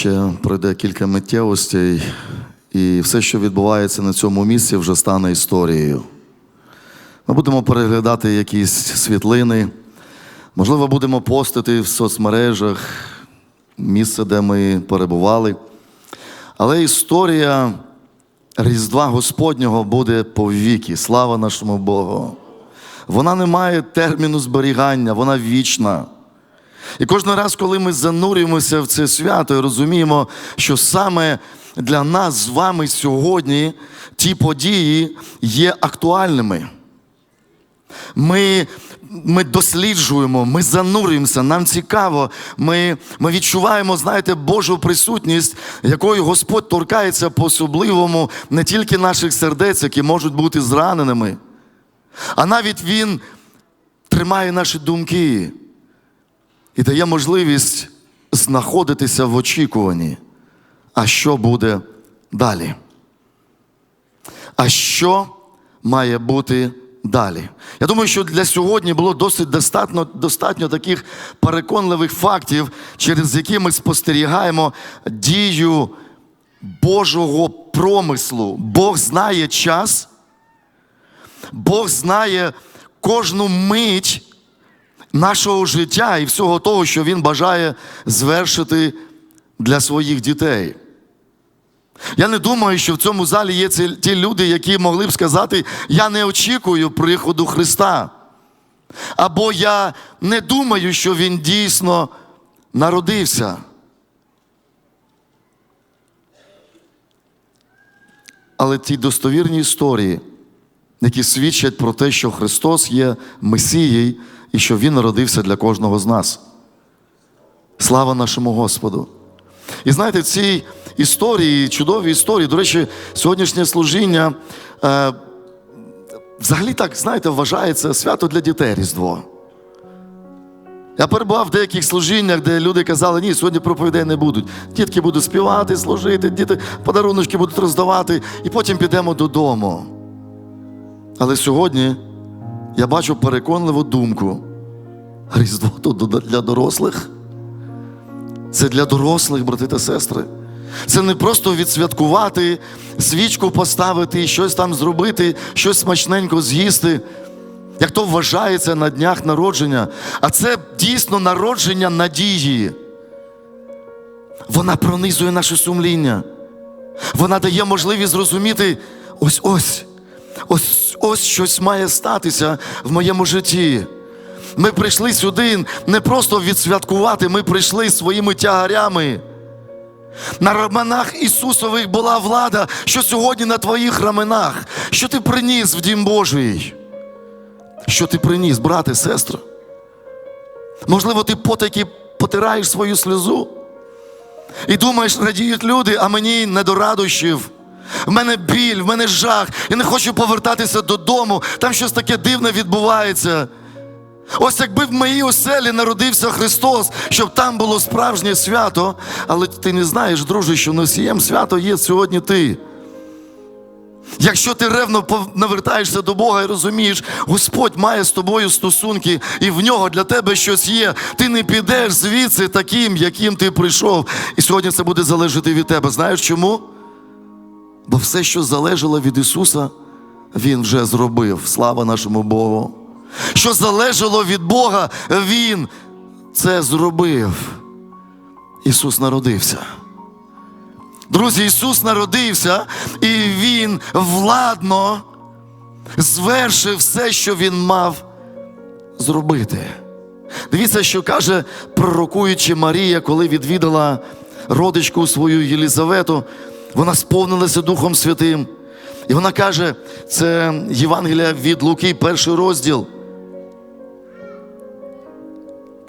ще пройде кілька миттєвостей, і все, що відбувається на цьому місці, вже стане історією. Ми будемо переглядати якісь світлини, можливо, будемо постити в соцмережах місце, де ми перебували. Але історія Різдва Господнього буде повіки. Слава нашому Богу. Вона не має терміну зберігання, вона вічна. І кожен раз, коли ми занурюємося в це свято і розуміємо, що саме для нас з вами сьогодні ті події є актуальними. Ми, ми досліджуємо, ми занурюємося, нам цікаво, ми, ми відчуваємо, знаєте, Божу присутність, якою Господь торкається по-особливому не тільки наших сердець, які можуть бути зраненими, а навіть Він тримає наші думки і дає можливість знаходитися в очікуванні. А що буде далі? А що має бути далі? Я думаю, що для сьогодні було досить достатньо, достатньо таких переконливих фактів, через які ми спостерігаємо дію Божого промислу. Бог знає час, Бог знає кожну мить нашого життя і всього того, що Він бажає звершити для своїх дітей. Я не думаю, що в цьому залі є ті люди, які могли б сказати, я не очікую приходу Христа. Або я не думаю, що Він дійсно народився. Але ті достовірні історії, які свідчать про те, що Христос є Месією і що Він народився для кожного з нас. Слава нашому Господу! І знаєте, в цій історії, чудовій історії, до речі, сьогоднішнє служіння е, взагалі так, знаєте, вважається свято для дітей Різдво. Я перебував в деяких служіннях, де люди казали, ні, сьогодні проповідей не будуть. Дітки будуть співати, служити, діти подаруночки будуть роздавати, і потім підемо додому. Але сьогодні я бачу переконливу думку. Різдво то для дорослих. Це для дорослих, брати та сестри. Це не просто відсвяткувати, свічку поставити, щось там зробити, щось смачненько з'їсти, як то вважається на днях народження. А це дійсно народження надії. Вона пронизує наше сумління. Вона дає можливість зрозуміти ось ось, ось ось щось має статися в моєму житті. Ми прийшли сюди не просто відсвяткувати, ми прийшли своїми тягарями. На раменах Ісусових була влада, що сьогодні на твоїх раменах, що ти приніс в Дім Божий. Що ти приніс, брате, сестро? Можливо, ти потаки потираєш свою сльозу і думаєш, радіють люди, а мені не до радощів. В мене біль, в мене жах. Я не хочу повертатися додому. Там щось таке дивне відбувається. Ось якби в моїй оселі народився Христос, щоб там було справжнє свято, але ти не знаєш, друже, що носієм свято є сьогодні ти. Якщо ти ревно навертаєшся до Бога і розумієш, Господь має з тобою стосунки, і в нього для тебе щось є, ти не підеш звідси таким, яким ти прийшов. І сьогодні це буде залежати від тебе. Знаєш чому? Бо все, що залежало від Ісуса, Він вже зробив. Слава нашому Богу. Що залежало від Бога, Він це зробив. Ісус народився. Друзі, Ісус народився, і Він владно звершив все, що Він мав зробити. Дивіться, що каже, пророкуючи Марія, коли відвідала родичку свою Єлізавету, вона сповнилася Духом Святим. І вона каже, це Євангелія від Луки, перший розділ.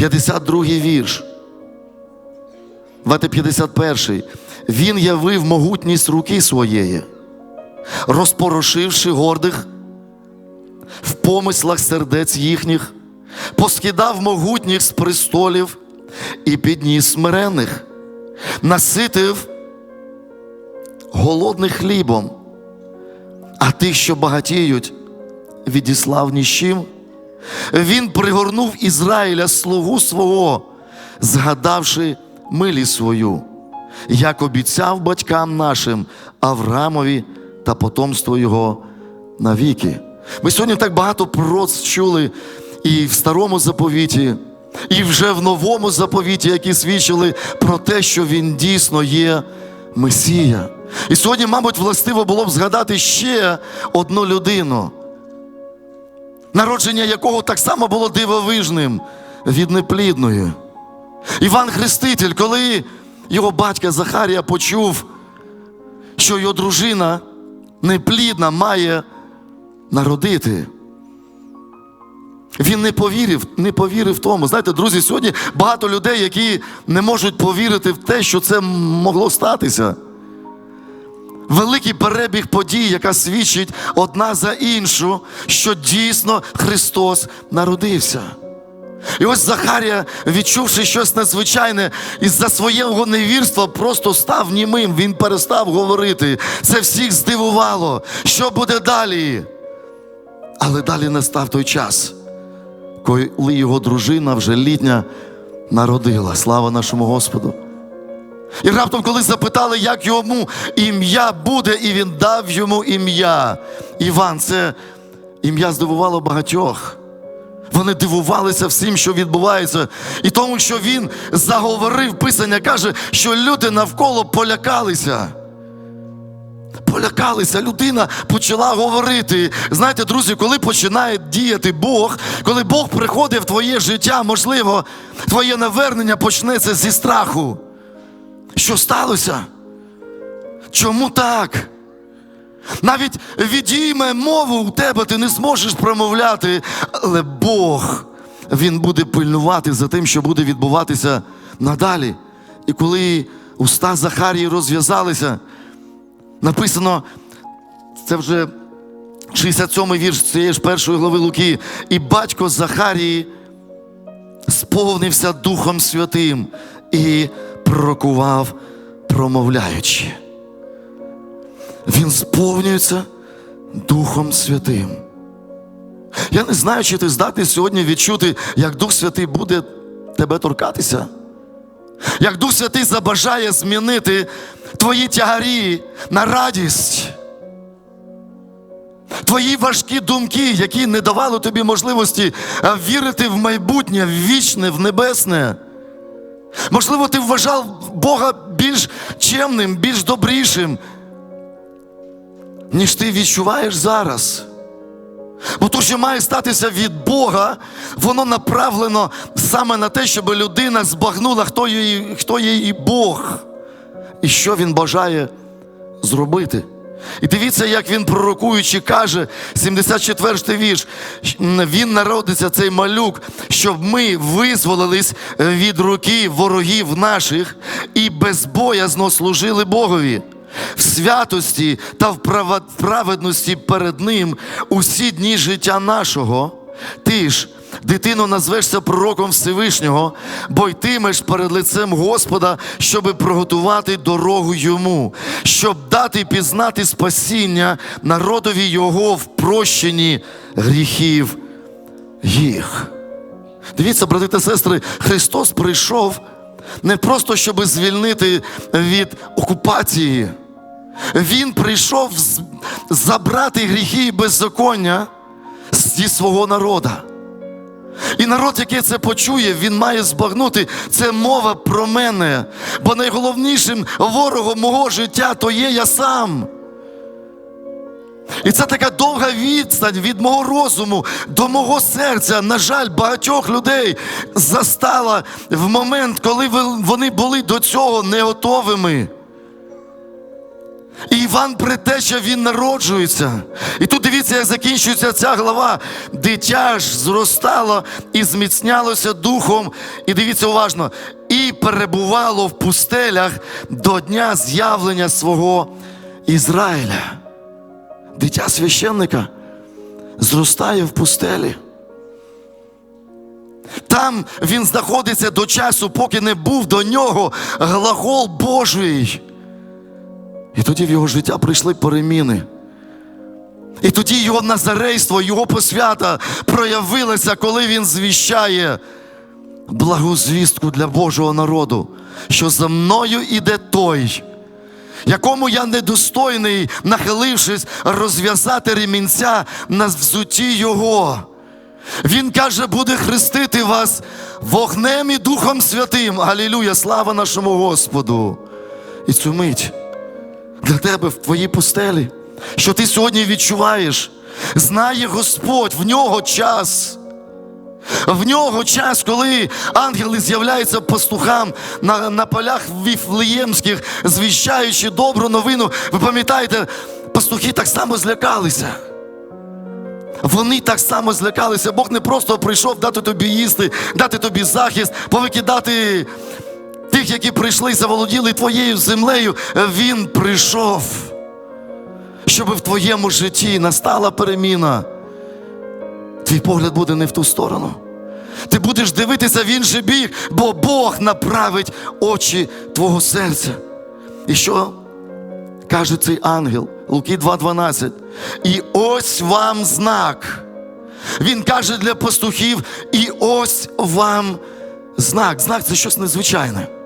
52 вірш. Давайте 51. Він явив могутність руки своєї, розпорошивши гордих в помислах сердець їхніх, поскидав могутніх з престолів і підніс смирених, наситив голодних хлібом, а тих, що багатіють, відіслав ніщим. Він пригорнув Ізраїля слугу свого, згадавши милість свою, як обіцяв батькам нашим Авраамові та потомство його навіки. Ми сьогодні так багато пророцтв чули і в старому заповіті, і вже в новому заповіті, які свідчили про те, що він дійсно є Месія. І сьогодні, мабуть, властиво було б згадати ще одну людину, народження якого так само було дивовижним від неплідної. Іван Хреститель, коли його батька Захарія почув, що його дружина неплідна має народити. Він не повірив, не повірив тому. Знаєте, друзі, сьогодні багато людей, які не можуть повірити в те, що це могло статися. Великий перебіг подій, яка свідчить одна за іншу, що дійсно Христос народився. І ось Захарія, відчувши щось надзвичайне, із-за свого невірства просто став німим, він перестав говорити. Це всіх здивувало. Що буде далі? Але далі настав той час, коли його дружина вже літня народила. Слава нашому Господу. І раптом, коли запитали, як йому ім'я буде, і він дав йому ім'я. Іван, це ім'я здивувало багатьох. Вони дивувалися всім, що відбувається, і тому, що він заговорив Писання, каже, що люди навколо полякалися. Полякалися, людина почала говорити. Знаєте, друзі, коли починає діяти Бог, коли Бог приходить в твоє життя, можливо, твоє навернення почнеться зі страху. Що сталося? Чому так? Навіть відійме мову у тебе ти не зможеш промовляти, але Бог, Він буде пильнувати за тим, що буде відбуватися надалі. І коли уста Захарії розв'язалися, написано, це вже 67-й вірш цієї ж першої глави Луки, і батько Захарії сповнився Духом Святим і пророкував, промовляючи. Він сповнюється Духом Святим. Я не знаю, чи ти здатний сьогодні відчути, як Дух Святий буде тебе торкатися. Як Дух Святий забажає змінити твої тягарі на радість. Твої важкі думки, які не давали тобі можливості вірити в майбутнє, в вічне, в небесне. Можливо, ти вважав Бога більш чемним, більш добрішим, ніж ти відчуваєш зараз. Бо то, що має статися від Бога, воно направлено саме на те, щоб людина збагнула, хто є, хто є її Бог і що він бажає зробити. І дивіться, як він пророкуючи каже, 74-й вірш, він народиться, цей малюк, щоб ми визволились від руки ворогів наших і безбоязно служили Богові. В святості та в праведності перед Ним усі дні життя нашого. Ти ж, дитино, назвешся пророком Всевишнього, бо йтимеш перед лицем Господа, щоби приготувати дорогу йому, щоб дати пізнати спасіння народові Його в прощенні гріхів їх. Дивіться, брати та сестри, Христос прийшов не просто, щоб звільнити від окупації. Він прийшов забрати гріхи і беззаконня зі свого народа. І народ, який це почує, він має збагнути, це мова про мене. Бо найголовнішим ворогом мого життя то є я сам. І це така довга відстань від мого розуму до мого серця. На жаль, багатьох людей застала в момент, коли вони були до цього не готовими. І Іван Предтеча, він народжується. І тут дивіться, як закінчується ця глава. Дитя ж зростало і зміцнялося духом. І дивіться уважно, і перебувало в пустелях до дня з'явлення свого Ізраїля. Дитя священника зростає в пустелі. Там він знаходиться до часу, поки не був до нього глагол Божий. І тоді в його життя прийшли переміни. І тоді його назарейство, його посвята проявилося, коли він звіщає благу звістку для Божого народу, що за мною іде той, якому я недостойний, нахилившись, розв'язати ремінця на взуті Його. Він каже, буде хрестити вас вогнем і Духом Святим. Алілюя, слава нашому Господу. І цю мить для тебе в твоїй пустелі, що ти сьогодні відчуваєш, знає Господь, в нього час. В нього час, коли ангели з'являються пастухам на, на полях віфлеємських, звіщаючи добру новину. Ви пам'ятаєте, пастухи так само злякалися. Вони так само злякалися. Бог не просто прийшов дати тобі їсти, дати тобі захист, повикидати тих, які прийшли і заволоділи твоєю землею. Він прийшов, щоб в твоєму житті настала переміна. Твій погляд буде не в ту сторону. Ти будеш дивитися в інший бік, бо Бог направить очі твого серця. І що каже цей ангел? Луки 2,12. І ось вам знак. Він каже для пастухів, і ось вам знак. Знак це щось незвичайне.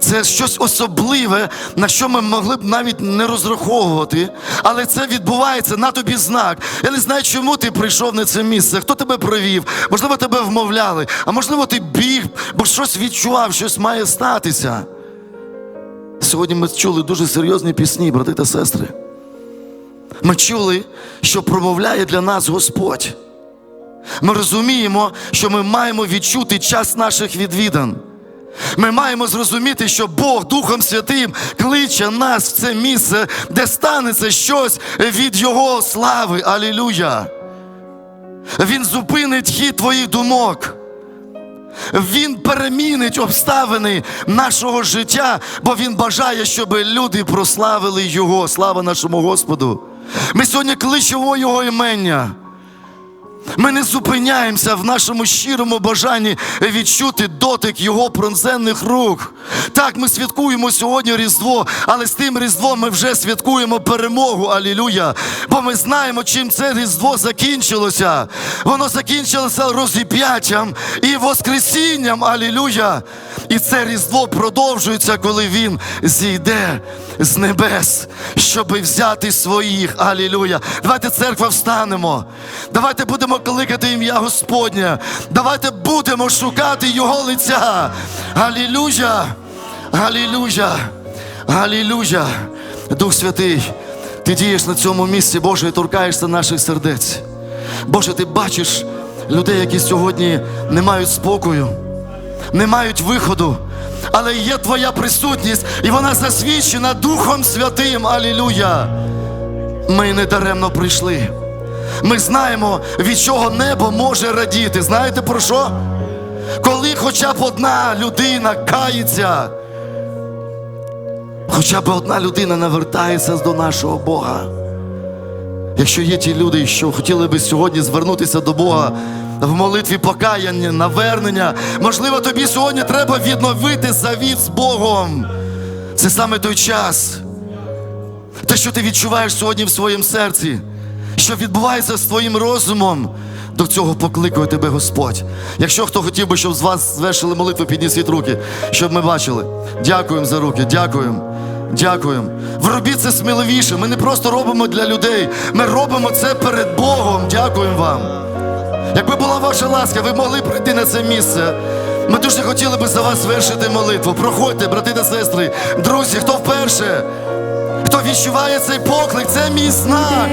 Це щось особливе, на що ми могли б навіть не розраховувати, але це відбувається на тобі знак. Я не знаю, чому ти прийшов на це місце, хто тебе провів, можливо, тебе вмовляли, а можливо, ти біг, бо щось відчував, щось має статися. Сьогодні ми чули дуже серйозні пісні, брати та сестри. Ми чули, що промовляє для нас Господь. Ми розуміємо, що ми маємо відчути час наших відвідан. Ми маємо зрозуміти, що Бог Духом Святим кличе нас в це місце, де станеться щось від Його слави. Алілюя! Він зупинить хід твоїх думок. Він перемінить обставини нашого життя, бо Він бажає, щоб люди прославили Його. Слава нашому Господу. Ми сьогодні кличемо Його імення. Ми не зупиняємося в нашому щирому бажанні відчути дотик Його пронзенних рук. Так, ми святкуємо сьогодні Різдво, але з тим Різдвом ми вже святкуємо перемогу. Алілюя! Бо ми знаємо, чим це Різдво закінчилося. Воно закінчилося розіп'яттям і Воскресінням. Алілюя! І це Різдво продовжується, коли Він зійде з небес, щоби взяти своїх. Алілюя! Давайте церква встанемо. Давайте будемо кликати ім'я Господнє. Давайте будемо шукати Його лиця. Алілюя! Алілюя! Алілюя! Дух Святий, ти дієш на цьому місці, Боже, і торкаєшся наших сердець. Боже, ти бачиш людей, які сьогодні не мають спокою, не мають виходу. Але є Твоя присутність, і вона засвідчена Духом Святим. Алілюя! Ми не даремно прийшли. Ми знаємо, від чого небо може радіти. Знаєте про що? Коли хоча б одна людина кається, хоча б одна людина навертається до нашого Бога. Якщо є ті люди, що хотіли би сьогодні звернутися до Бога в молитві покаяння, навернення, можливо, тобі сьогодні треба відновити завіт з Богом. Це саме той час. Те, що ти відчуваєш сьогодні в своєму серці, що відбувається з твоїм розумом, до цього покликає тебе Господь. Якщо хто хотів би, щоб з вас звершили молитву, піднесіть руки, щоб ми бачили. Дякуємо за руки, дякуємо. Дякуємо. Ви робіть це сміливіше. Ми не просто робимо для людей, ми робимо це перед Богом. Дякуємо вам. Якби була ваша ласка, ви могли прийти на це місце. Ми дуже хотіли би за вас звершити молитву. Проходьте, брати та сестри, друзі, хто вперше, хто відчуває цей поклик, це мій знак.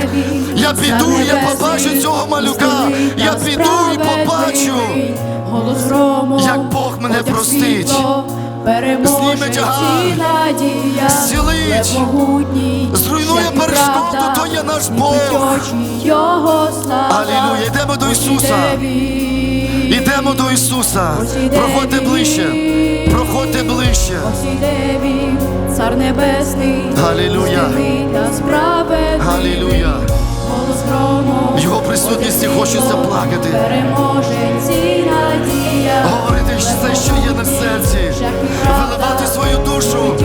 Я піду, я побачу цього малюка. Я піду і побачу. Як Бог мене простить. Зніме тягар. Зцілить. Зруйнує перешкоду, то є наш Бог. Алілуя, йдемо до Ісуса. Йдемо до Ісуса, проходьте ближче, проходьте ближче. Цар Небесний, Галілюя, Галілюя. Його присутністі хочеться плакати. Говорити, все, що є на серці, виливати свою душу.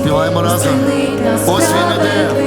Співаємо разом. Ось він іде.